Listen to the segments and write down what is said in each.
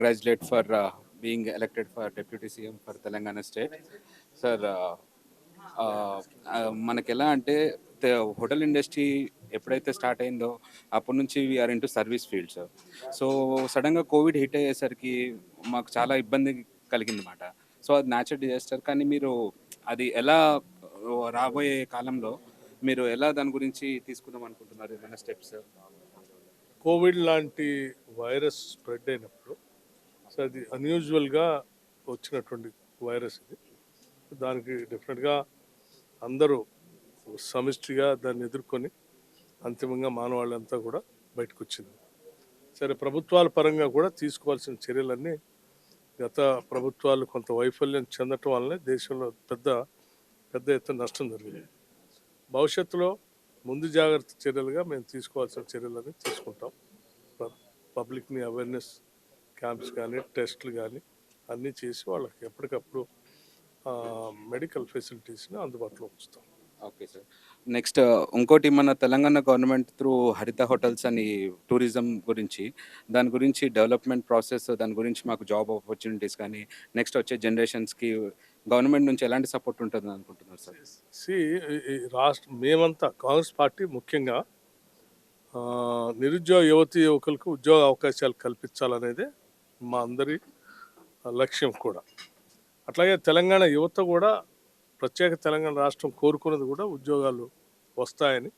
congratulate for uh, being elected for deputy CM for Telangana state sir uh, uh, uh, మనకి ఎలా అంటే hotel industry ఎప్పుడైతే start అయిందో అప్పటి నుంచి we're into service field sir so సడన్గా కోవిడ్ హిట్ అయ్యేసరికి మాకు చాలా ఇబ్బంది కలిగింది అనమాట సో అది న్యాచురల్ డిజాస్టర్ కానీ మీరు అది ఎలా రాబోయే కాలంలో మీరు ఎలా దాని గురించి తీసుకుందాం అనుకుంటున్నారు? ఏమైనా స్టెప్స్ కోవిడ్ లాంటి వైరస్ స్ప్రెడ్ అయినప్పుడు సో అది అన్యూజువల్గా వచ్చినటువంటి వైరస్ ఇది. దానికి డెఫినెట్గా అందరూ సమిష్టిగా దాన్ని ఎదుర్కొని అంతిమంగా మానవాళ్ళంతా కూడా బయటకు వచ్చింది సరే ప్రభుత్వాల పరంగా కూడా తీసుకోవాల్సిన చర్యలన్నీ గత ప్రభుత్వాలు కొంత వైఫల్యం చెందటం వల్లనే దేశంలో పెద్ద పెద్ద ఎత్తున నష్టం జరిగింది. భవిష్యత్తులో ముందు జాగ్రత్త చర్యలుగా మేము తీసుకోవాల్సిన చర్యలన్నీ తీసుకుంటాం. పబ్లిక్ని అవేర్నెస్ క్యాంప్స్ కానీ టెస్టులు కానీ అన్నీ చేసి వాళ్ళకి ఎప్పటికప్పుడు మెడికల్ ఫెసిలిటీస్ని అందుబాటులో ఉంచుతాం. Okay sir. నెక్స్ట్ ఇంకోటి మన Telangana government through Haritha hotels అని టూరిజం గురించి దాని గురించి డెవలప్మెంట్ ప్రాసెస్ దాని గురించి మాకు జాబ్ ఆపర్చునిటీస్ కానీ నెక్స్ట్ వచ్చే జనరేషన్స్కి గవర్నమెంట్ నుంచి ఎలాంటి సపోర్ట్ ఉంటుంది అనుకుంటున్నారు సార్? సి రాష్ట్ర మేమంతా కాంగ్రెస్ పార్టీ ముఖ్యంగా నిరుద్యోగ యువతి యువకులకు ఉద్యోగ అవకాశాలు కల్పించాలనేదే మా అందరి లక్ష్యం కూడా. అట్లాగే తెలంగాణ యువత కూడా ప్రత్యేక తెలంగాణ రాష్ట్రం కోరుకున్నది కూడా ఉద్యోగాలు వస్తాయని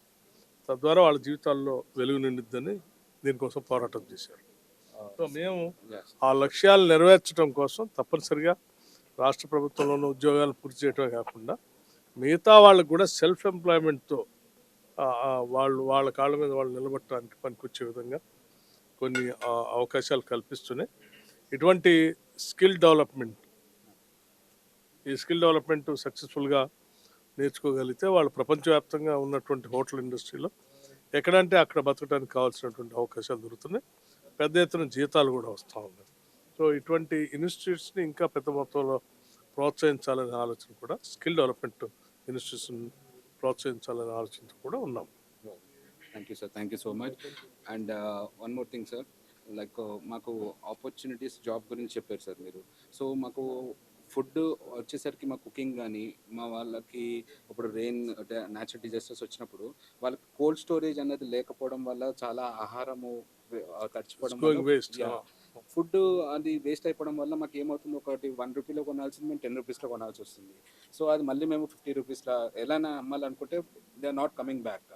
తద్వారా వాళ్ళ జీవితాల్లో వెలుగు నిండుద్దని దీనికోసం పోరాటం చేశారు. సో మేము ఆ లక్ష్యాలు నెరవేర్చడం కోసం తప్పనిసరిగా రాష్ట్ర ప్రభుత్వంలోని ఉద్యోగాలు పూర్తి చేయడమే కాకుండా మిగతా వాళ్ళకు కూడా సెల్ఫ్ ఎంప్లాయ్మెంట్తో వాళ్ళు వాళ్ళ కాళ్ళ మీద వాళ్ళు నిలబట్టడానికి పనికొచ్చే విధంగా కొన్ని అవకాశాలు కల్పిస్తూనే ఇటువంటి స్కిల్ డెవలప్మెంట్ ఈ స్కిల్ డెవలప్మెంట్ సక్సెస్ఫుల్గా నేర్చుకోగలిగితే వాళ్ళు ప్రపంచవ్యాప్తంగా ఉన్నటువంటి హోటల్ ఇండస్ట్రీలో ఎక్కడంటే అక్కడ బతకడానికి కావాల్సినటువంటి అవకాశాలు దొరుకుతున్నాయి. పెద్ద ఎత్తున జీతాలు కూడా వస్తూ ఉన్నాయి. సో ఇటువంటి ఇన్స్టిట్యూట్స్ని ఇంకా పెద్ద మొత్తంలో ప్రోత్సహించాలనే ఆలోచన కూడా స్కిల్ డెవలప్మెంట్ ఇన్స్టిట్యూట్స్ని ప్రోత్సహించాలనే ఆలోచనతో కూడా ఉన్నాం. Thank you sir thank you so much and one more thing sir like మాకు ఆపర్చునిటీస్ జాబ్ గురించి చెప్పారు సార్ మీరు. సో మాకు ఫుడ్ వచ్చేసరికి మా కుకింగ్ కానీ మా వాళ్ళకి ఇప్పుడు రెయిన్ న్యాచురల్ డిజాస్టర్స్ వచ్చినప్పుడు వాళ్ళకి కోల్డ్ స్టోరేజ్ అనేది లేకపోవడం వల్ల చాలా ఆహారము తడిచిపోవడం waste, ఫుడ్ అది వేస్ట్ అయిపోవడం వల్ల మాకు ఏమవుతుంది? ఒకటి వన్ రూపీలో కొనాల్సింది మేము టెన్ రూపీస్లో కొనాల్సి వస్తుంది. సో అది మళ్ళీ మేము ఫిఫ్టీ రూపీస్లో ఎలా అమ్మాలనుకుంటే they are not coming back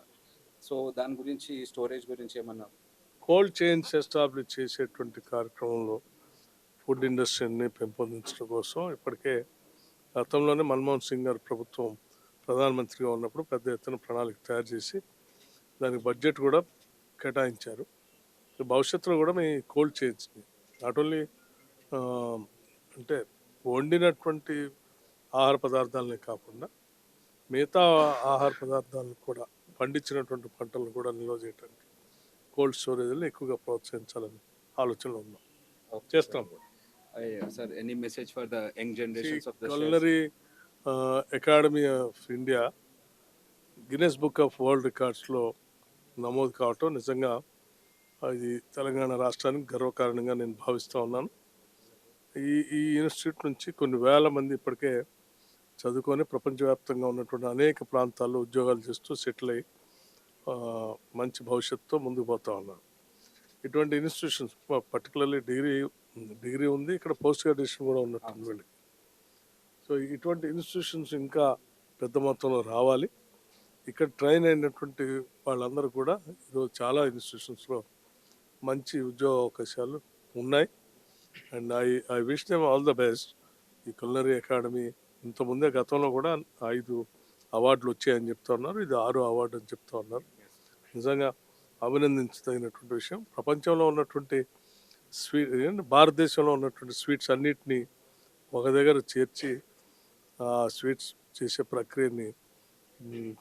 so దాని గురించి స్టోరేజ్ గురించి ఏమన్నా కోల్డ్ చైన్స్ ఎస్టాబ్లిష్ చేసేటువంటి కార్యక్రమంలో ఫుడ్ ఇండస్ట్రీని పెంపొందించడం కోసం ఇప్పటికే గతంలోనే మన్మోహన్ సింగ్ గారు ప్రభుత్వం ప్రధానమంత్రిగా ఉన్నప్పుడు పెద్ద ఎత్తున ప్రణాళిక తయారు చేసి దానికి బడ్జెట్ కూడా కేటాయించారు. భవిష్యత్తులో కూడా మీ కోల్డ్ చైన్స్ని నాట్ ఓన్లీ అంటే వండినటువంటి ఆహార పదార్థాలనే కాకుండా మిగతా ఆహార పదార్థాలను కూడా పండించినటువంటి పంటలను కూడా నిల్వ చేయడానికి కోల్డ్ స్టోరేజ్ని ఎక్కువగా ప్రోత్సహించాలని ఆలోచనలో ఉన్నాం. చేస్తాం. Sir any message for the young generations of the culinary uh, academy of India Guinness book of world రికార్డ్స్లో నమోదు కావటం నిజంగా అది తెలంగాణ రాష్ట్రానికి గర్వకారణంగా నేను భావిస్తూ ఉన్నాను. ఈ ఈ ఇన్స్టిట్యూట్ నుంచి కొన్ని వేల మంది ఇప్పటికే చదువుకొని ప్రపంచవ్యాప్తంగా ఉన్నటువంటి అనేక ప్రాంతాల్లో ఉద్యోగాలు చేస్తూ సెటిల్ అయ్యి మంచి భవిష్యత్తుతో ముందుకు పోతా ఉన్నారు ఇటువంటి ఇన్స్టిట్యూషన్స్ పర్టికులర్లీ డిగ్రీ డిగ్రీ ఉంది ఇక్కడ పోస్ట్ గ్రాడ్యుయేషన్ కూడా ఉన్నట్టుంది వీళ్ళకి. సో ఇటువంటి ఇన్స్టిట్యూషన్స్ ఇంకా పెద్ద మొత్తంలో రావాలి. ఇక్కడ ట్రైన్ అయినటువంటి వాళ్ళందరూ కూడా ఈరోజు చాలా ఇన్స్టిట్యూషన్స్లో మంచి ఉద్యోగ అవకాశాలు ఉన్నాయి. And I I wish them all the best ఈ కులనరీ అకాడమీ ఇంతకుముందే గతంలో కూడా ఐదు అవార్డులు వచ్చాయని చెప్తా ఉన్నారు. ఇది ఆరో అవార్డు అని చెప్తా ఉన్నారు. నిజంగా అభినందించదగినటువంటి విషయం. ప్రపంచంలో ఉన్నటువంటి స్వీట్ భారతదేశంలో ఉన్నటువంటి స్వీట్స్ అన్నిటినీ ఒక దగ్గర చేర్చి ఆ స్వీట్స్ చేసే ప్రక్రియని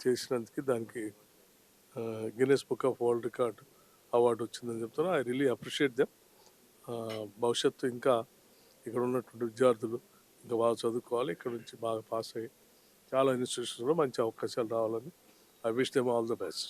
చేసినందుకు దానికి Guinness book of world record award వచ్చిందని చెప్తున్నా. I really appreciate them. భవిష్యత్తు ఇంకా ఇక్కడ ఉన్నటువంటి విద్యార్థులు ఇంకా బాగా చదువుకోవాలి. ఇక్కడ నుంచి బాగా పాస్ అయ్యి చాలా ఇన్స్టిట్యూషన్స్లో మంచి అవకాశాలు రావాలని I wish them all the best.